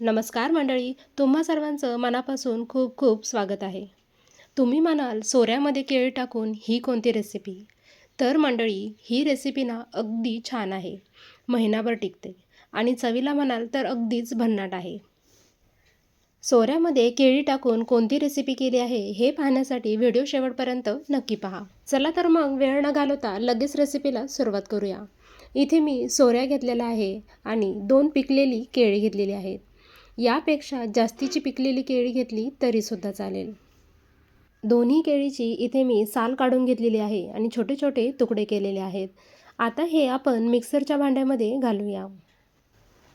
नमस्कार मंडळी तुम्हा सर्वांचं मनापासून खूप खूप स्वागत आहे. तुम्ही म्हणाल सोऱ्यामध्ये केळी टाकून ही कोणती रेसिपी तर मंडळी ही रेसिपी ना अगदी छान आहे. महिनाभर टिकते. आणि चवीला म्हणाल तर अगदीच भन्नाट आहे. सोऱ्यामध्ये केळी टाकून कोणती रेसिपी केली आहे हे पाहण्यासाठी व्हिडिओ शेवटपर्यंत नक्की पहा. चला तर मग वेळ न घालवता लगेच रेसिपीला सुरुवात करूया. इथे मी सोऱ्या घेतलेल्या आहे आणि दोन पिकलेली केळी घेतलेली आहेत. यापेक्षा जास्तीची पिकलेली केळी घेतली तरीसुद्धा चालेल. दोन्ही केळीची इथे मी साल काढून घेतलेली आहे आणि छोटे छोटे तुकडे केलेले आहेत. आता हे आपण मिक्सरच्या भांड्यामध्ये घालूया.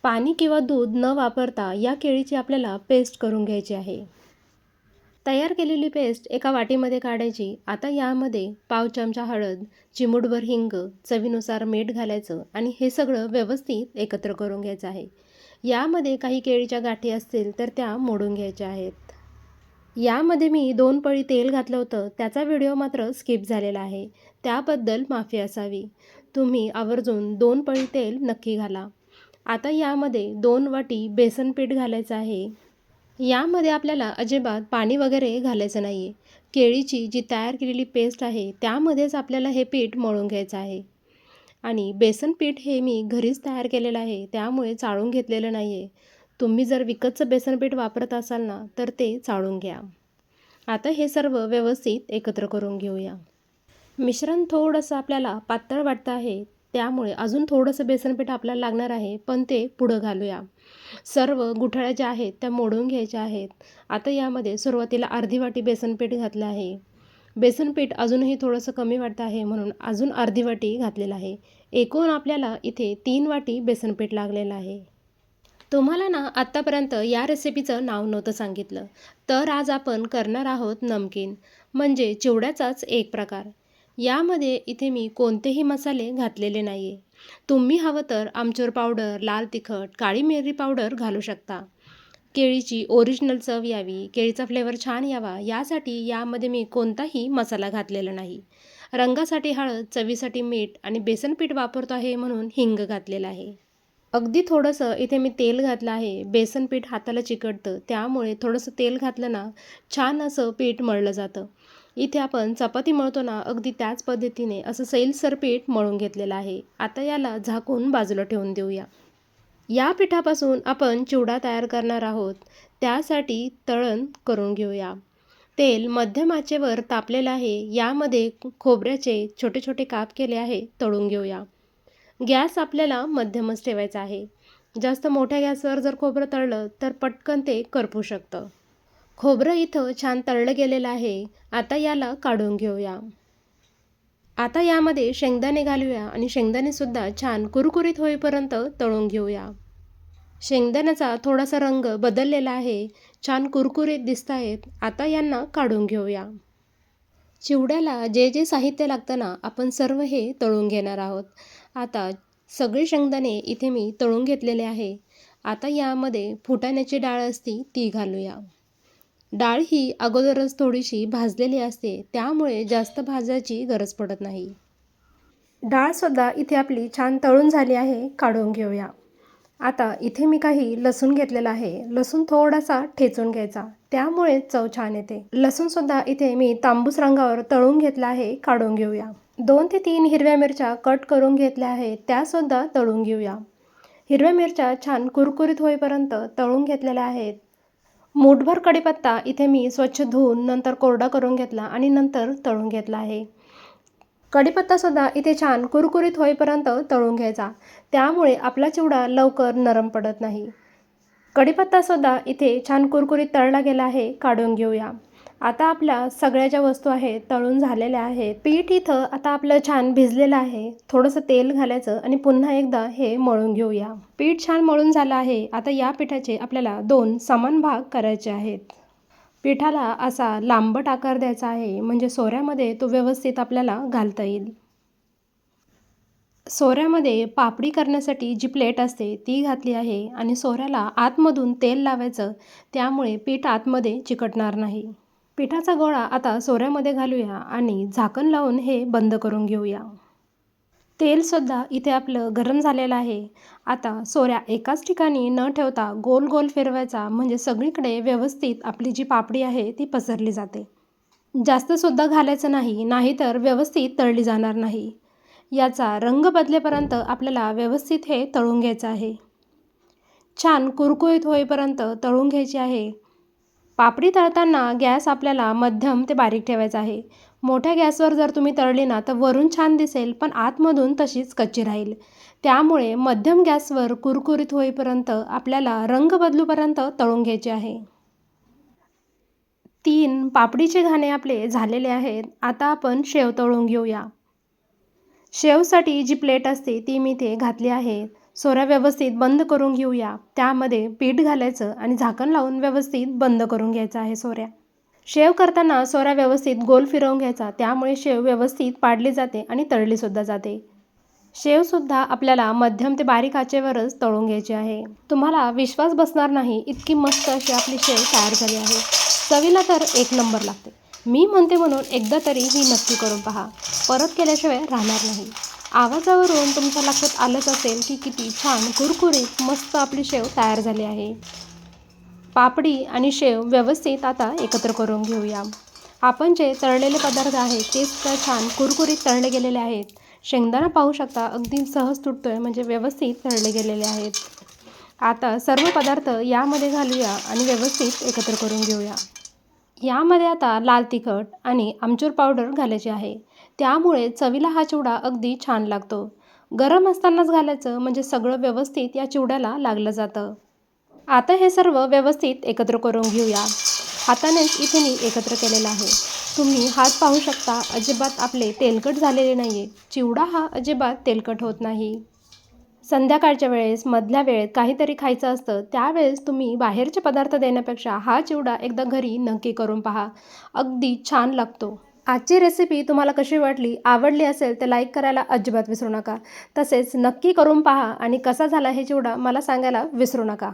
पाणी किंवा दूध न वापरता या केळीची आपल्याला पेस्ट करून घ्यायची आहे. तयार केलेली पेस्ट एका वाटीमध्ये काढायची. आता यामध्ये पाव चमचा हळद चिमूटभर हिंग चवीनुसार मीठ घालायचं आणि हे सगळं व्यवस्थित एकत्र करून घ्यायचं आहे. यामध्ये काही केळीच्या गाठी असतील तर त्या मोडून घ्यायच्या आहेत. यामध्ये मी दोन पळी तेल घातलं होतं. त्याचा व्हिडिओ मात्र स्किप झालेला आहे. त्याबद्दल माफी असावी. तुम्ही आवर्जून दोन पळी तेल नक्की घाला. आता यामध्ये दोन वाटी बेसन पीठ घालायचं आहे. यामध्ये आपल्याला अजिबात पाणी वगैरे घालायचं नाही आहे केळीची जी तयार केलेली पेस्ट आहे त्यामध्येच आपल्याला हे पीठ मळून घ्यायचं आहे. आणि बेसन पीठ हे मी घरीच तयार केलेलं आहे त्यामुळे चाळून घेतलेलं नाही आहे तुम्ही जर विकतचं बेसन पीठ वापरत असाल ना तर ते चाळून घ्या. आता हे सर्व व्यवस्थित एकत्र करून घेऊया. मिश्रण थोडंसं आपल्याला पातळ वाटतं आहे त्यामुळे अजून थोडंसं बेसन पीठ आपल्याला लागणार आहे पण ते पुढं घालूया. सर्व गुठळ्या ज्या आहेत त्या मोडून घ्यायच्या आहेत. आता यामध्ये सुरुवातीला अर्धी वाटी बेसन पीठ घातलं आहे. बेसन पीठ अजूनही थोडंसं कमी वाटतं आहे म्हणून अजून अर्धी वाटी घातलेलं आहे. एकूण आपल्याला इथे तीन वाटी बेसन पीठ लागलेलं आहे. तुम्हाला ना आत्तापर्यंत या रेसिपीचं नाव नव्हतं सांगितलं. तर आज आपण करणार आहोत नमकीन. म्हणजे चिवड्याचाच एक प्रकार. यामध्ये इथे मी कोणतेही मसाले घातलेले नाही आहे तुम्ही हवं तर आमचूर पावडर लाल तिखट काळी मिरी पावडर घालू शकता. केळीची ओरिजिनल चव यावी केळीचा फ्लेवर छान यावा यासाठी यामध्ये मी कोणताही मसाला घातलेला नाही. रंगासाठी हळद चवीसाठी मीठ आणि बेसन पीठ वापरतो आहे म्हणून हिंग घातलेलं आहे. अगदी थोडंसं इथे मी तेल घातलं आहे. बेसन पीठ हाताला चिकटतं त्यामुळे थोडंसं तेल घातलं ना छान असं पीठ मळलं जातं. इथे आपण चपाती मळतो ना अगदी त्याच पद्धतीने असं सैलसर पीठ मळून घेतलेलं आहे. आता याला झाकून बाजूला ठेवून देऊया. या पिठापासून आपण चिवडा तयार करणार आहोत. त्यासाठी तळण करून घेऊया. तेल मध्यम आचेवर तापलेलं आहे. यामध्ये खोबऱ्याचे छोटे छोटे काप केले आहे. तळून घेऊया. गॅस आपल्याला मध्यमच ठेवायचा आहे. जास्त मोठ्या गॅसवर जर खोबरं तळलं तर पटकन ते करपू शकतं. खोबरं इथं छान तळलं गेलेलं आहे. आता याला काढून घेऊया. आता यामध्ये शेंगदाणे घालूया आणि शेंगदाणेसुद्धा छान कुरकुरीत होईपर्यंत तळून घेऊया. शेंगदाण्याचा थोडासा रंग बदललेला आहे छान कुरकुरीत दिसत आहेत. आता यांना काढून घेऊया. चिवड्याला जे जे साहित्य लागतं ना आपण सर्व हे तळून घेणार आहोत. आता सगळे शेंगदाणे इथे मी तळून घेतलेले आहे. आता यामध्ये फुटाण्याची डाळ असती ती घालूया. डाळ ही अगोदरच थोडीशी भाजलेली असते त्यामुळे जास्त भाजायची गरज पडत नाही. डाळसुद्धा इथे आपली छान तळून झाली आहे काढून घेऊया. आता इथे मी काही लसूण घेतलेला आहे. लसूण थोडासा ठेचून घ्यायचा त्यामुळे चव छान येते. लसूणसुद्धा इथे मी तांबूस रंगावर तळून घेतला आहे काढून घेऊया. दोन ते तीन हिरव्या मिरच्या कट करून घेतल्या आहेत त्यासुद्धा तळून घेऊया. हिरव्या मिरच्या छान कुरकुरीत होईपर्यंत तळून घेतलेल्या आहेत. मूठभर कढीपत्ता इथे मी स्वच्छ धुवून नंतर कोरडा करून घेतला आणि नंतर तळून घेतला आहे. कढीपत्तासुद्धा इथे छान कुरकुरीत होईपर्यंत तळून घ्यायचा. त्यामुळे आपला चिवडा लवकर नरम पडत नाही. कढीपत्तासुद्धा इथे छान कुरकुरीत तळला गेला आहे. काढून घेऊया. आता आपल्या सगळ्या ज्या वस्तू आहेत तळून झालेल्या आहेत पीठ इथं आता आपलं छान भिजलेलं आहे. थोडंसं तेल घालायचं आणि पुन्हा एकदा हे मळून घेऊया. पीठ छान मळून झालं आहे. आता या पिठाचे आपल्याला दोन समान भाग करायचे आहेत. पिठाला असा लांबट आकार द्यायचा आहे. म्हणजे सोऱ्यामध्ये तो व्यवस्थित आपल्याला घालता येईल. सोऱ्यामध्ये पापडी करण्यासाठी जी प्लेट असते ती घातली आहे आणि सोऱ्याला आतमधून तेल लावायचं. त्यामुळे पीठ आतमध्ये चिकटणार नाही. पिठाचा गोळा आता सोऱ्यामध्ये घालूया आणि झाकण लावून हे बंद करून घेऊया. तेलसुद्धा इथे आपलं गरम झालेलं आहे. आता सोऱ्या एकाच ठिकाणी न ठेवता गोल गोल फिरवायचा म्हणजे सगळीकडे व्यवस्थित आपली जी पापडी आहे ती पसरली जाते. जास्तसुद्धा घालायचं नाही नाहीतर व्यवस्थित तळली जाणार नाही. याचा रंग बदलेपर्यंत आपल्याला व्यवस्थित हे तळून घ्यायचं आहे. छान कुरकुरीत होईपर्यंत तळून घ्यायची आहे. पापडी तळताना गॅस आपल्याला मध्यम ते बारीक ठेवायचा आहे. मोठ्या गॅसवर जर तुम्ही तळली ना तर वरून छान दिसेल पण आतमधून तशीच कच्ची राहील. त्यामुळे मध्यम गॅसवर कुरकुरीत होईपर्यंत आपल्याला रंग बदलूपर्यंत तळून घ्यायचे आहे. तीन पापडीचे घाणे आपले झालेले आहेत. आता आपण शेव तळून घेऊया. शेवसाठी जी प्लेट असते ती मी ते घातली आहे. सोऱ्या व्यवस्थित बंद करून घेऊया. त्यामध्ये पीठ घालायचं आणि झाकण लावून व्यवस्थित बंद करून घ्यायचं आहे सोऱ्या. शेव करताना सोऱ्या व्यवस्थित गोल फिरवून घ्यायचा. त्यामुळे शेव व्यवस्थित पाडली जाते आणि तळलीसुद्धा जाते. शेवसुद्धा आपल्याला मध्यम ते बारीक आचेवरच तळून घ्यायची आहे. तुम्हाला विश्वास बसणार नाही इतकी मस्त अशी आपली शेव तयार झाली आहे. चवीला तर एक नंबर लागते. मी म्हणते म्हणून एकदा तरी ही नक्की करून पहा. परत केल्याशिवाय राहणार नाही. आवाजावरून तुमच्या लक्षात आलंच असेल की किती छान कुरकुरीत मस्त आपली शेव तयार झाली आहे. पापडी आणि शेव व्यवस्थित आता एकत्र करून घेऊया. आपण जे तळलेले पदार्थ आहेत ते सुद्धा छान कुरकुरीत तळले गेलेले आहेत. शेंगदाणा पाहू शकता अगदी सहज तुटतोय म्हणजे व्यवस्थित तळले गेलेले आहेत. आता सर्व पदार्थ यामध्ये घालूया आणि व्यवस्थित एकत्र करून घेऊया. यामध्ये आता लाल तिखट आणि आमचूर पावडर घालायची आहे. त्यामुळे चवीला हा चिवडा अगदी छान लागतो. गरम असतानाच घालायचं म्हणजे सगळं व्यवस्थित या चिवड्याला लागलं जातं. आता हे सर्व व्यवस्थित एकत्र करून घेऊया. हातानेच इथे मी एकत्र केलेलं आहे. तुम्ही हात पाहू शकता अजिबात आपले तेलकट झालेले नाही आहे चिवडा हा अजिबात तेलकट होत नाही. संध्याकाळच्या वेळेस मधल्या वेळेत काहीतरी खायचं असतं त्यावेळेस तुम्ही बाहेरचे पदार्थ देण्यापेक्षा हा चिवडा एकदा घरी नक्की करून पहा. अगदी छान लागतो. आजची रेसिपी तुम्हाला कशी वाटली आवडली असेल तर लाईक करायला अजिबात विसरू नका. तसेच नक्की करून पहा आणि कसा झाला हे चिवडा मला सांगायला विसरू नका.